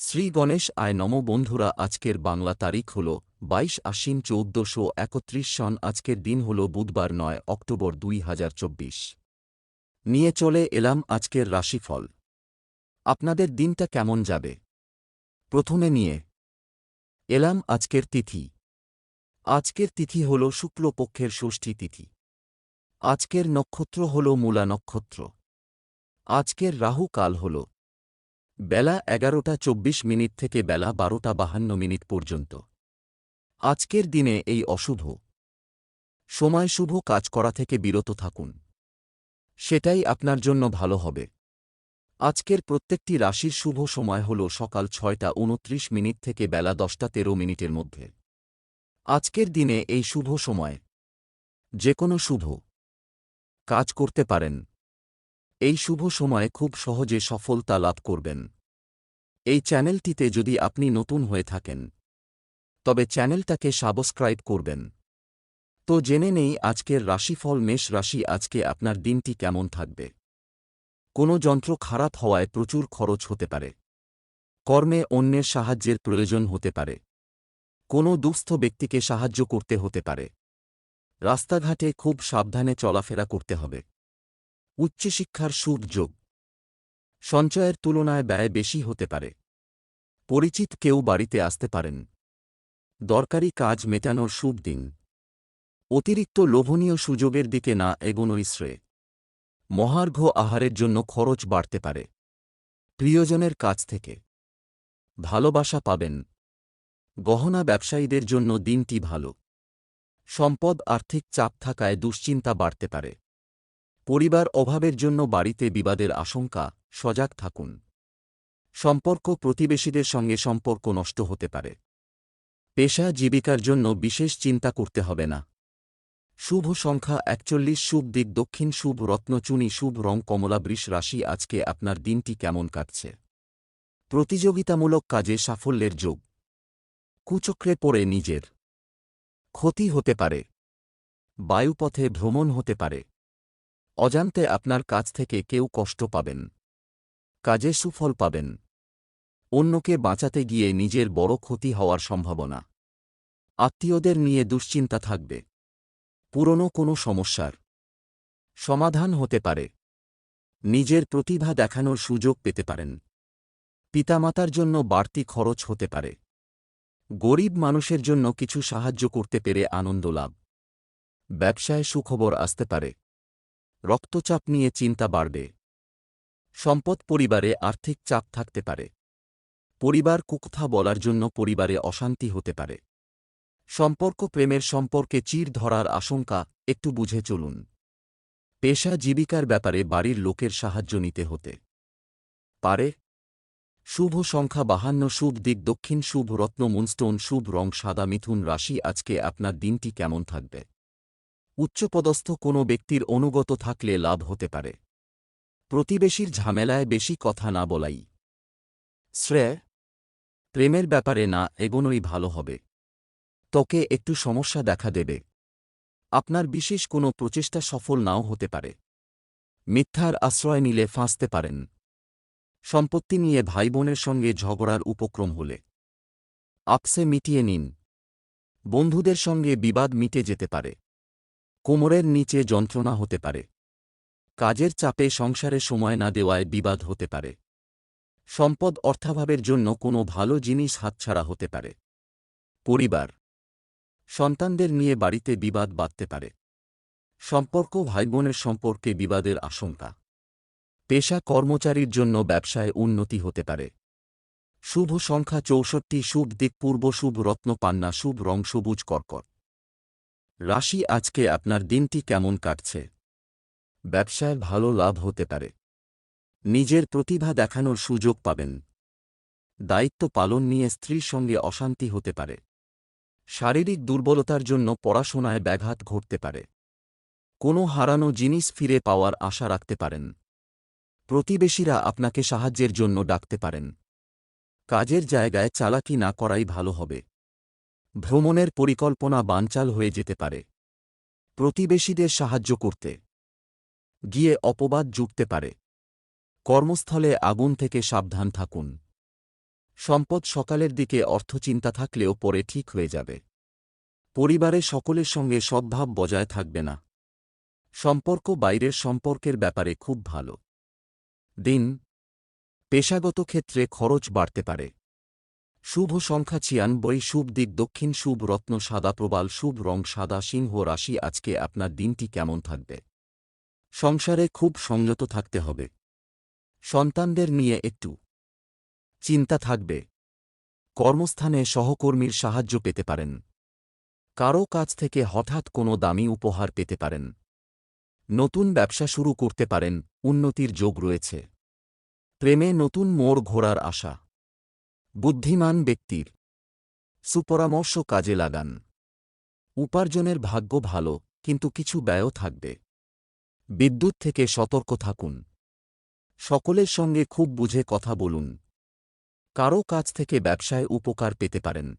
শ্রী গণেশ, আয় নম বন্ধুরা, আজকের বাংলা তারিখ হল বাইশ আশ্বিন চৌদ্দশো একত্রিশ সন, আজকের দিন হল বুধবার নয় অক্টোবর দুই হাজার চব্বিশ। নিয়ে চলে এলাম আজকের রাশিফল। আপনাদের দিনটা কেমন যাবে? প্রথমে নিয়ে এলাম আজকের তিথি। আজকের তিথি হল শুক্লপক্ষের ষষ্ঠী তিথি। আজকের নক্ষত্র হল মূলা নক্ষত্র। আজকের রাহু কাল হল বেলা এগারোটা চব্বিশ মিনিট থেকে বেলা বারোটা বাহান্ন মিনিট পর্যন্ত। আজকের দিনে এই অশুভ। সময় শুভ কাজ করা থেকে বিরত থাকুন। সেটাই আপনার জন্য ভালো হবে। আজকের প্রত্যেকটি রাশির শুভ সময় হল সকাল ছয়টা উনত্রিশ মিনিট থেকে বেলা দশটা তেরো মিনিটের মধ্যে। আজকের দিনে এই শুভ সময়। যে কোনো শুভ। কাজ করতে পারেন। এই শুভ সময়ে খুব সহজে সফলতা লাভ করবেন। এই চ্যানেলটিতে যদি আপনি নতুন হয়ে থাকেন, তবে চ্যানেলটাকে সাবস্ক্রাইব করবেন। তো জেনে নেই আজকের রাশিফল, মেষ রাশি, আজকে আপনার দিনটি কেমন থাকবে। কোনো যন্ত্র খারাপ হওয়ায় প্রচুর খরচ হতে পারে। কর্মে অন্যের সাহায্যের প্রয়োজন হতে পারে। কোনো দুস্থ ব্যক্তিকে সাহায্য করতে হতে পারে। রাস্তাঘাটে খুব সাবধানে চলাফেরা করতে হবে। উচ্চশিক্ষার সুযোগ। সঞ্চয়ের তুলনায় ব্যয় বেশি হতে পারে। পরিচিত কেউ বাড়িতে আসতে পারেন। দরকারি কাজ মেটানোর শুভ দিন। অতিরিক্ত লোভনীয় সুযোগের দিকে না এগোনোই শ্রেয়। মহার্ঘ আহারের জন্য খরচ বাড়তে পারে। প্রিয়জনের কাছ থেকে। ভালোবাসা পাবেন। গহনা ব্যবসায়ীদের জন্য দিনটি ভালো। সম্পদ আর্থিক চাপ থাকায় দুশ্চিন্তা বাড়তে পারে। পরিবার অভাবের জন্য বাড়িতে বিবাদের আশঙ্কা, সজাগ থাকুন। সম্পর্ক প্রতিবেশীদের সঙ্গে সম্পর্ক নষ্ট হতে পারে। পেশা জীবিকার জন্য বিশেষ চিন্তা করতে হবে না। শুভ সংখ্যা একচল্লিশ, শুভ দিক দক্ষিণ, শুভ রত্নচুনি শুভ রং কমলা, বৃষ রাশি, আজকে আপনার দিনটি কেমন কাটছে? প্রতিযোগিতামূলক কাজে সাফল্যের যোগ। কুচক্রে পড়ে নিজের। ক্ষতি হতে পারে। বায়ুপথে ভ্রমণ হতে পারে। অজান্তে আপনার কাছ থেকে কেউ কষ্ট পাবেন। কাজে সুফল পাবেন। অন্যকে বাঁচাতে গিয়ে নিজের বড় ক্ষতি হওয়ার সম্ভাবনা। আত্মীয়দের নিয়ে দুশ্চিন্তা থাকবে। পুরনো কোনো সমস্যার সমাধান হতে পারে। নিজের প্রতিভা দেখানোর সুযোগ পেতে পারেন। পিতামাতার জন্য বাড়তি খরচ হতে পারে। গরিব মানুষের জন্য কিছু সাহায্য করতে পেরে আনন্দ লাভ। ব্যবসায় সুখবর আসতে পারে। রক্তচাপ নিয়ে চিন্তা বাড়বে। সম্পদ পরিবারে আর্থিক চাপ থাকতে পারে। পরিবার কুকথা বলার জন্য পরিবারে অশান্তি হতে পারে। সম্পর্ক প্রেমের সম্পর্কে চির ধরার আশঙ্কা, একটু বুঝে চলুন। পেশা জীবিকার ব্যাপারে বাড়ির লোকের সাহায্য নিতে হতে পারে। শুভ সংখ্যা বাহান্ন, শুভ দিক দক্ষিণ, শুভ রত্ন, মুনস্টোন, শুভ রং, সাদা, মিথুন রাশি, আজকে আপনার দিনটি কেমন থাকবে? উচ্চপদস্থ কোনো ব্যক্তির অনুগত থাকলে লাভ হতে পারে। প্রতিবেশীর ঝামেলায় বেশি কথা না বলাই। শ্রেয়, প্রেমের ব্যাপারে না, এগোনোই ভালো হবে। তোকে একটু সমস্যা দেখা দেবে। আপনার বিশেষ কোনো প্রচেষ্টা সফল নাও হতে পারে। মিথ্যার আশ্রয় নিলে ফাঁসতে পারেন। সম্পত্তি নিয়ে ভাইবোনের সঙ্গে ঝগড়ার উপক্রম হলে। আপসে মিটিয়ে নিন। বন্ধুদের সঙ্গে বিবাদ মিটে যেতে পারে। কোমরের নিচে যন্ত্রণা হতে পারে। কাজের চাপে সংসারে সময় না দেওয়ায় বিবাদ হতে পারে। সম্পদ অর্থাভাবের জন্য কোনো ভালো জিনিস হাতছাড়া হতে পারে। পরিবার। সন্তানদের নিয়ে বাড়িতে বিবাদ বাঁধতে পারে। সম্পর্ক ভাইবোনের সম্পর্কে বিবাদের আশঙ্কা। পেশা কর্মচারীর জন্য ব্যবসায় উন্নতি হতে পারে। শুভ সংখ্যা চৌষট্টি, শুভ দিক পূর্ব, শুভ রত্ন পান্না, শুভ রং সবুজ কর্কট। রাশি, আজকে আপনার দিনটি কেমন কাটছে? ব্যবসায় ভালো লাভ হতে পারে। নিজের প্রতিভা দেখানোর সুযোগ পাবেন। দায়িত্ব পালন নিয়ে স্ত্রীর সঙ্গে অশান্তি হতে পারে। শারীরিক দুর্বলতার জন্য পড়াশোনায় ব্যাঘাত ঘটতে পারে। কোনো হারানো জিনিস ফিরে পাওয়ার আশা রাখতে পারেন। প্রতিবেশীরা আপনাকে সাহায্যের জন্য ডাকতে পারেন। কাজের জায়গায় চালাকি না করাই ভালো হবে। ভ্রমণের পরিকল্পনা বানচাল হয়ে যেতে পারে। প্রতিবেশীদের সাহায্য করতে। গিয়ে অপবাদ জুটতে পারে। কর্মস্থলে আগুন থেকে সাবধান থাকুন। সম্পদ সকালের দিকে অর্থ চিন্তা থাকলেও পরে ঠিক হয়ে যাবে। পরিবারে সকলের সঙ্গে সদ্ভাব বজায় থাকবে না। সম্পর্ক বাইরের সম্পর্কের ব্যাপারে খুব ভালো। দিন, পেশাগত ক্ষেত্রে খরচ বাড়তে পারে। শুভ সংখ্যা ছিয়ানব্বই শুভ দিক দক্ষিণ, শুভ রত্ন, সাদা প্রবাল, শুভ রং, সাদা সিংহ রাশি, আজকে আপনার দিনটি কেমন থাকবে? সংসারে খুব সংযত থাকতে হবে। সন্তানদের নিয়ে একটু চিন্তা থাকবে। কর্মস্থানে সহকর্মীর সাহায্য পেতে পারেন। কারও কাছ থেকে হঠাৎ কোনো দামি উপহার পেতে পারেন। নতুন ব্যবসা শুরু করতে পারেন, উন্নতির যোগ রয়েছে। প্রেমে নতুন মোড় ঘোরার আশা। বুদ্ধিমান ব্যক্তির সুপরামর্শ কাজে লাগান। উপার্জনের ভাগ্য ভালো, কিন্তু কিছু ব্যয়ও থাকবে। বিদ্যুৎ থেকে সতর্ক থাকুন। সকলের সঙ্গে খুব বুঝে কথা বলুন। কারও কাছ থেকে ব্যবসায় উপকার পেতে পারেন।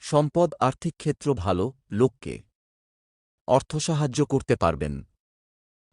সম্পদ আর্থিক ক্ষেত্র ভালো, লোককে অর্থ সাহায্য করতে পারবেন।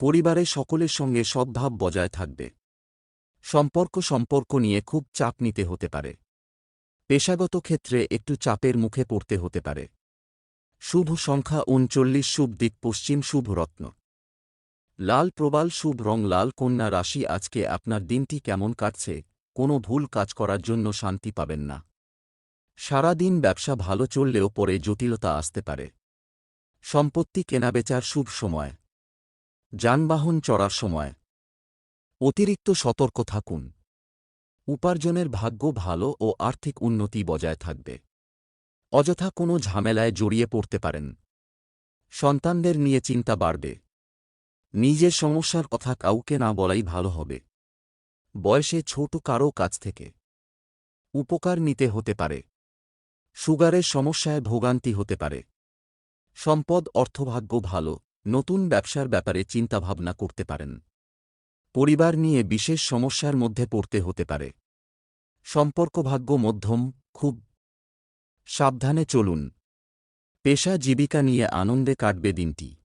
পরিবারে সকলের সঙ্গে সদ্ভাব বজায় থাকবে। সম্পর্ক সম্পর্ক নিয়ে খুব চাপ নিতে হতে পারে। পেশাগত ক্ষেত্রে একটু চাপের মুখে পড়তে হতে পারে। শুভ সংখ্যা উনচল্লিশ শুভ দিক পশ্চিম শুভ রত্ন। লাল প্রবাল শুভ রং লাল কন্যা রাশি, আজকে আপনার দিনটি কেমন কাটছে? কোনো ভুল কাজ করার জন্য শান্তি পাবেন না। সারাদিন ব্যবসা ভালো চললেও পরে জটিলতা আসতে পারে। সম্পত্তি কেনাবেচার শুভ সময়। যানবাহন চড়ার সময়। অতিরিক্ত সতর্ক থাকুন। উপার্জনের ভাগ্য ভালো ও আর্থিক উন্নতি বজায় থাকবে। অযথা কোনো ঝামেলায় জড়িয়ে পড়তে পারেন। সন্তানদের নিয়ে চিন্তা বাড়বে। নিজের সমস্যার কথা কাউকে না বলাই ভালো হবে। বয়সে ছোট কারও কাছ থেকে উপকার নিতে হতে পারে। সুগারের সমস্যায় ভোগান্তি হতে পারে। সম্পদ অর্থভাগ্য ভালো, নতুন ব্যবসার ব্যাপারে চিন্তাভাবনা করতে পারেন। পরিবার নিয়ে বিশেষ সমস্যার মধ্যে পড়তে হতে পারে। সম্পর্কভাগ্য মধ্যম, খুব সাবধানে চলুন। পেশা জীবিকা নিয়ে আনন্দে কাটবে দিনটি।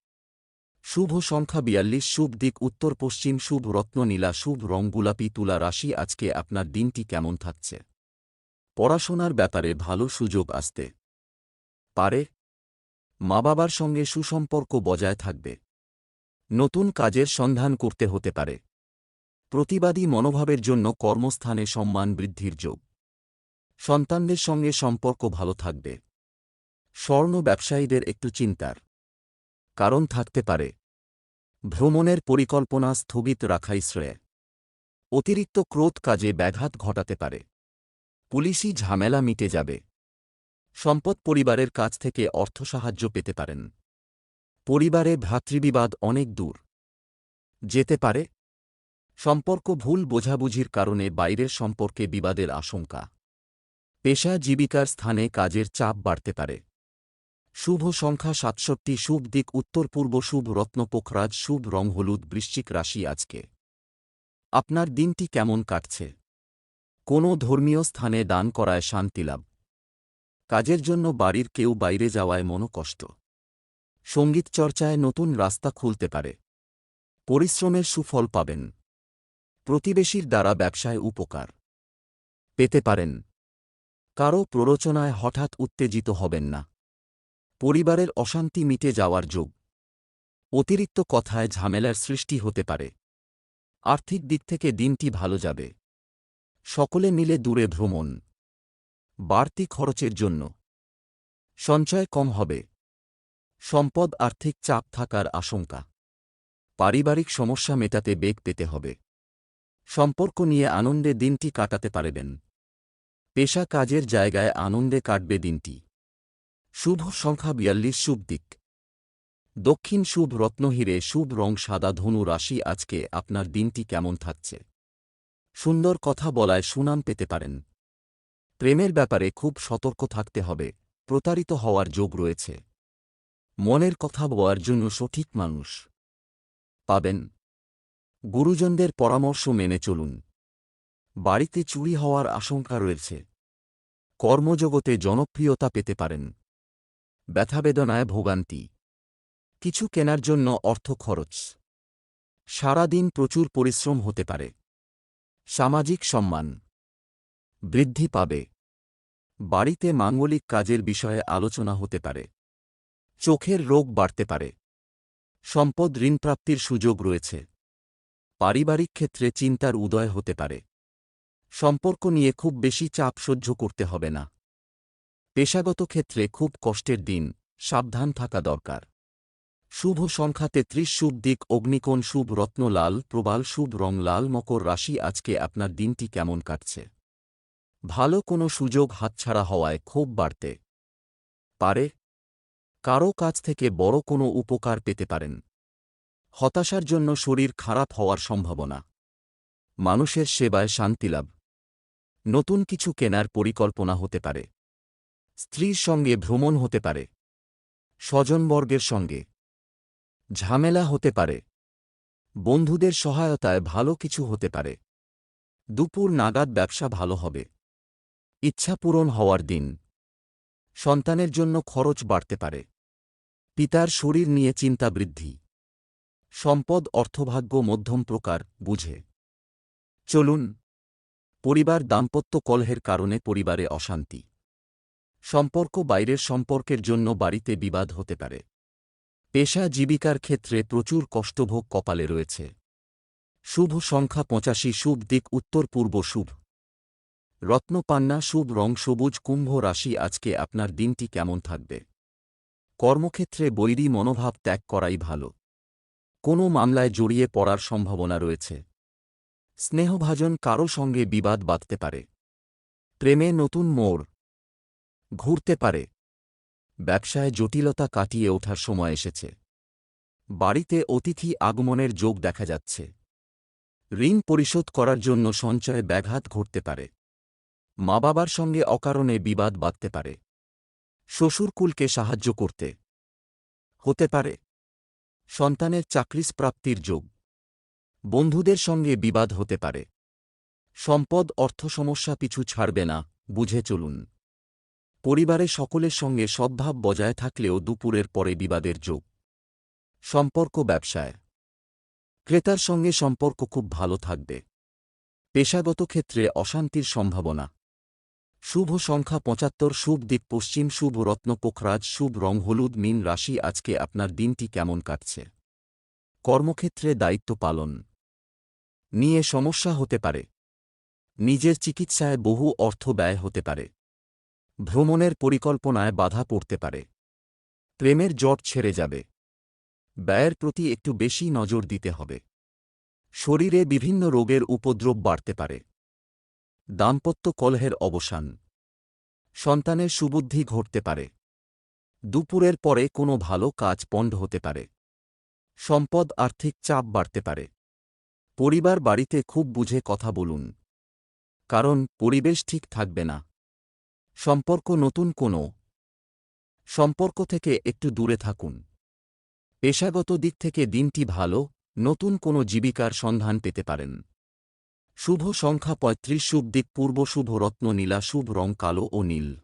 শুভ সংখ্যা বিয়াল্লিশ, শুভ দিক উত্তর পশ্চিম, শুভ রত্ন নীলা, শুভ রং তুলা রাশি, আজকে আপনার দিনটি কেমন থাকছে? পড়াশোনার ব্যাপারে ভালো সুযোগ আসতে পারে। মা বাবার সঙ্গে সুসম্পর্ক বজায় থাকবে। নতুন কাজের সন্ধান করতে হতে পারে। প্রতিবাদী মনোভাবের জন্য কর্মস্থানে সম্মান বৃদ্ধির যোগ। সন্তানদের সঙ্গে সম্পর্ক ভালো থাকবে। স্বর্ণ ব্যবসায়ীদের একটু চিন্তার কারণ থাকতে পারে। ভ্রমণের পরিকল্পনা স্থগিত রাখাই শ্রেয়। অতিরিক্ত ক্রোধ কাজে ব্যাঘাত ঘটাতে পারে। পুলিশি ঝামেলা মিটে যাবে। সম্পদ পরিবারের কাছ থেকে অর্থ সাহায্য পেতে পারেন। পরিবারে ভ্রাতৃবিবাদ অনেক দূর। যেতে পারে। সম্পর্ক ভুল বোঝাবুঝির কারণে বাইরের সম্পর্কে বিবাদের আশঙ্কা। পেশা জীবিকার স্থানে কাজের চাপ বাড়তে পারে। শুভ সংখ্যা সাতষট্টি, শুভ দিক উত্তর পূর্ব, শুভ রত্ন পোখরাজ, শুভ রং হলুদ, বৃশ্চিক রাশি আজকে। আপনার দিনটি কেমন কাটছে? কোনো ধর্মীয় স্থানে দান করায় শান্তিলাভ কাজের জন্য বাড়ির কেউ বাইরে যাওয়ায় মনোকষ্ট সংগীত চর্চায় নতুন রাস্তা খুলতে পারে। পরিশ্রমের সুফল পাবেন। প্রতিবেশীর দ্বারা ব্যবসায় উপকার পেতে পারেন। কারও প্ররোচনায় হঠাৎ উত্তেজিত হবেন না। পরিবারের অশান্তি মিটে যাওয়ার যোগ। অতিরিক্ত কথায় ঝামেলার সৃষ্টি হতে পারে। আর্থিক দিক থেকে দিনটি ভালো যাবে। সকলে মিলে দূরে ভ্রমণ। বাড়তি খরচের জন্য। সঞ্চয় কম হবে। সম্পদ আর্থিক চাপ থাকার আশঙ্কা। পারিবারিক সমস্যা মেটাতে বেগ পেতে হবে। সম্পর্ক নিয়ে আনন্দে দিনটি কাটাতে পারবেন। পেশা কাজের জায়গায় আনন্দে কাটবে দিনটি। শুভ সংখ্যা বিয়াল্লিশ শুভ দিক। দক্ষিণ শুভ রত্নহীরে শুভ রং সাদা ধনু রাশি আজকে আপনার দিনটি কেমন থাকছে? সুন্দর কথা বলায় সুনাম পেতে পারেন। প্রেমের ব্যাপারে খুব সতর্ক থাকতে হবে, প্রতারিত হওয়ার যোগ রয়েছে। মনের কথা বলার জন্য সঠিক মানুষ। পাবেন। গুরুজনদের পরামর্শ মেনে চলুন। বাড়িতে চুরি হওয়ার আশঙ্কা রয়েছে। কর্মজগতে জনপ্রিয়তা পেতে পারেন। ব্যথাবেদনায় ভোগান্তি। কিছু কেনার জন্য অর্থ খরচ। সারাদিন প্রচুর পরিশ্রম হতে পারে। সামাজিক সম্মান। বৃদ্ধি পাবে। বাড়িতে মাঙ্গলিক কাজের বিষয়ে আলোচনা হতে পারে। চোখের রোগ বাড়তে পারে। সম্পদ ঋণপ্রাপ্তির সুযোগ রয়েছে। পারিবারিক ক্ষেত্রে চিন্তার উদয় হতে পারে। সম্পর্ক নিয়ে খুব বেশি চাপ সহ্য করতে হবে না। পেশাগত ক্ষেত্রে খুব কষ্টের দিন, সাবধান থাকা দরকার। শুভ সংখ্যা তেত্রিশ, শুভ দিক, অগ্নিকোণ, শুভ রত্নলাল প্রবাল, শুভ রং, লাল মকর রাশি আজকে আপনার দিনটি কেমন কাটছে? ভালো কোনো সুযোগ হাতছাড়া হওয়ায় ক্ষোভ বাড়তে পারে। কারও কাছ থেকে বড় কোনো উপকার পেতে পারেন। হতাশার জন্য শরীর খারাপ হওয়ার সম্ভাবনা। মানুষের সেবায় শান্তিলাভ নতুন কিছু কেনার পরিকল্পনা হতে পারে। স্ত্রীর সঙ্গে ভ্রমণ হতে পারে। স্বজনবর্গের সঙ্গে। ঝামেলা হতে পারে। বন্ধুদের সহায়তায় ভালো কিছু হতে পারে। দুপুর নাগাদ ব্যবসা ভালো হবে। ইচ্ছা পূরণ হওয়ার দিন। সন্তানের জন্য খরচ বাড়তে পারে। পিতার শরীর নিয়ে চিন্তা বৃদ্ধি। সম্পদ, অর্থভাগ্য, মধ্যম প্রকার, বুঝে। চলুন। পরিবার দাম্পত্য কলহের কারণে পরিবারে অশান্তি। সম্পর্ক বাইরের সম্পর্কের জন্য বাড়িতে বিবাদ হতে পারে। পেশা জীবিকার ক্ষেত্রে প্রচুর কষ্টভোগ কপালে রয়েছে। শুভ সংখ্যা পঁচাশি, শুভ দিক উত্তর পূর্ব শুভ। রত্নপান্না, শুভ রং সবুজ, কুম্ভ রাশি, আজকে আপনার দিনটি কেমন থাকবে? কর্মক্ষেত্রে বৈরী মনোভাব ত্যাগ করাই ভালো। কোনো মামলায় জড়িয়ে পড়ার সম্ভাবনা রয়েছে। স্নেহভাজন কারও সঙ্গে বিবাদ বাঁধতে পারে। প্রেমে নতুন মোড়। ঘুরতে পারে। ব্যবসায় জটিলতা কাটিয়ে ওঠার সময় এসেছে। বাড়িতে অতিথি আগমনের যোগ দেখা যাচ্ছে। ঋণ পরিশোধ করার জন্য সঞ্চয়ে ব্যাঘাত ঘটতে পারে। মা বাবার সঙ্গে অকারণে বিবাদ বাঁধতে পারে। শ্বশুরকুলকে সাহায্য করতে হতে পারে। সন্তানের চাকরিস প্রাপ্তির যোগ। বন্ধুদের সঙ্গে বিবাদ হতে পারে। সম্পদ অর্থ সমস্যা পিছু ছাড়বে না, বুঝে চলুন। পরিবারে সকলের সঙ্গে সদ্ভাব বজায় থাকলেও দুপুরের পরে বিবাদের যোগ। সম্পর্ক ব্যবসায়। ক্রেতার সঙ্গে সম্পর্ক খুব ভালো থাকবে। পেশাগত ক্ষেত্রে অশান্তির সম্ভাবনা। শুভ সংখ্যা পঁচাত্তর, শুভ দিক পশ্চিম, শুভ রত্ন পোখরাজ, শুভ রং হলুদ, মিন রাশি, আজকে আপনার দিনটি কেমন কাটছে? কর্মক্ষেত্রে দায়িত্ব পালন। নিয়ে সমস্যা হতে পারে। নিজের চিকিৎসায় বহু অর্থ ব্যয় হতে পারে। ভ্রমণের পরিকল্পনায় বাধা পড়তে পারে। প্রেমের জট ছেড়ে যাবে। ব্যয়ের প্রতি একটু বেশি নজর দিতে হবে। শরীরে বিভিন্ন রোগের উপদ্রব বাড়তে পারে। দাম্পত্য কলহের অবসান। সন্তানের সুবুদ্ধি ঘটতে পারে। দুপুরের পরে কোনো ভালো কাজ পণ্ড হতে পারে। সম্পদ আর্থিক চাপ বাড়তে পারে। পরিবার বাড়িতে খুব বুঝে কথা বলুন। কারণ পরিবেশ ঠিক থাকবে না। সম্পর্ক নতুন কোনো। সম্পর্ক থেকে একটু দূরে থাকুন। পেশাগত দিক থেকে দিনটি ভালো, নতুন কোনো জীবিকার সন্ধান পেতে পারেন। শুভ সংখ্যা পঁয়ত্রিশ, শুভ দিক পূর্ব শুভ রত্ন নীলা, শুভ রং কালো ও নীল।